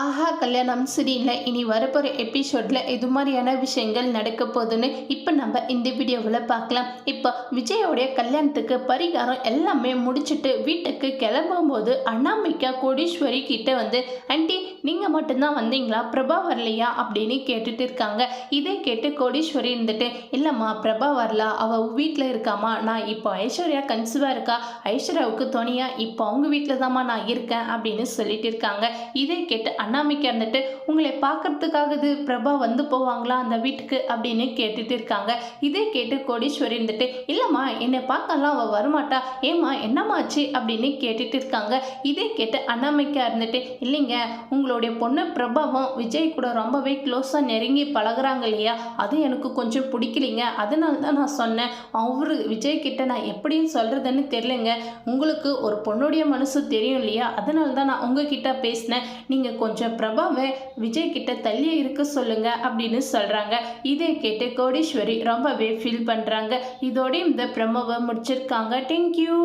ஆஹா கல்யாணம் சரியில்லை. இனி வரப்போகிற எபிசோடில் இது மாதிரியான விஷயங்கள் நடக்க போகுதுன்னு இப்போ நம்ம இந்த வீடியோவில் பார்க்கலாம். இப்போ விஜயோடைய கல்யாணத்துக்கு பரிகாரம் எல்லாமே முடிச்சுட்டு வீட்டுக்கு கிளம்பும்போது அண்ணாமிக்கா கோடீஸ்வரி கிட்டே வந்து ஆண்டி நீங்கள் மட்டும்தான் வந்தீங்களா? பிரபா வரலையா? அப்படின்னு கேட்டுட்டு இருக்காங்க. இதை கேட்டு கோடீஸ்வரி இருந்துட்டு இல்லைம்மா பிரபா வரலா. அவள் வீட்டில் இருக்காமா நான் இப்போ ஐஸ்வர்யா கன்சீவாக இருக்கா? ஐஸ்வர்யாவுக்கு துணையா? இப்போ அவங்க வீட்டில் தாம்மா நான் இருக்கேன். அப்படின்னு சொல்லிட்டு இருக்காங்க. இதை கேட்டு அண்ணாமிக்கு இருந்துட்டு உங்களை பார்க்கறதுக்காக இது பிரபா வந்து போவாங்களா அந்த வீட்டுக்கு? அப்படின்னு கேட்டுட்டு இருக்காங்க. இதை கேட்டு கோடீஸ்வரி இருந்துட்டு இல்லைம்மா என்னை பார்க்கலாம் அவள் வரமாட்டா. ஏம்மா என்னம்மாச்சு அப்படின்னு கேட்டுட்டு இருக்காங்க. இதை கேட்டு அண்ணாமிக்கா இருந்துட்டு இல்லைங்க உங்களுடைய பொண்ணு பிரபாவும் விஜய் கூட ரொம்பவே க்ளோஸாக நெருங்கி பழகுறாங்க இல்லையா? அது எனக்கு கொஞ்சம் பிடிக்கலைங்க. அதனால தான் நான் சொன்னேன். அவரு விஜய் கிட்ட நான் எப்படின்னு சொல்கிறதுன்னு தெரிலங்க உங்களுக்கு ஒரு பொண்ணுடைய மனசு தெரியும் இல்லையா? அதனால தான் நான் உங்ககிட்ட பேசினேன். நீங்கள் கொஞ்சம் கொஞ்சம் பிரபாவை விஜய் கிட்ட தள்ளி இருக்க சொல்லுங்க அப்படின்னு சொல்கிறாங்க இதை கேட்டு கோடீஸ்வரி ரொம்பவே ஃபீல் பண்ணுறாங்க இதோட இந்த பிரமவை முடிச்சிருக்காங்க. தேங்க்யூ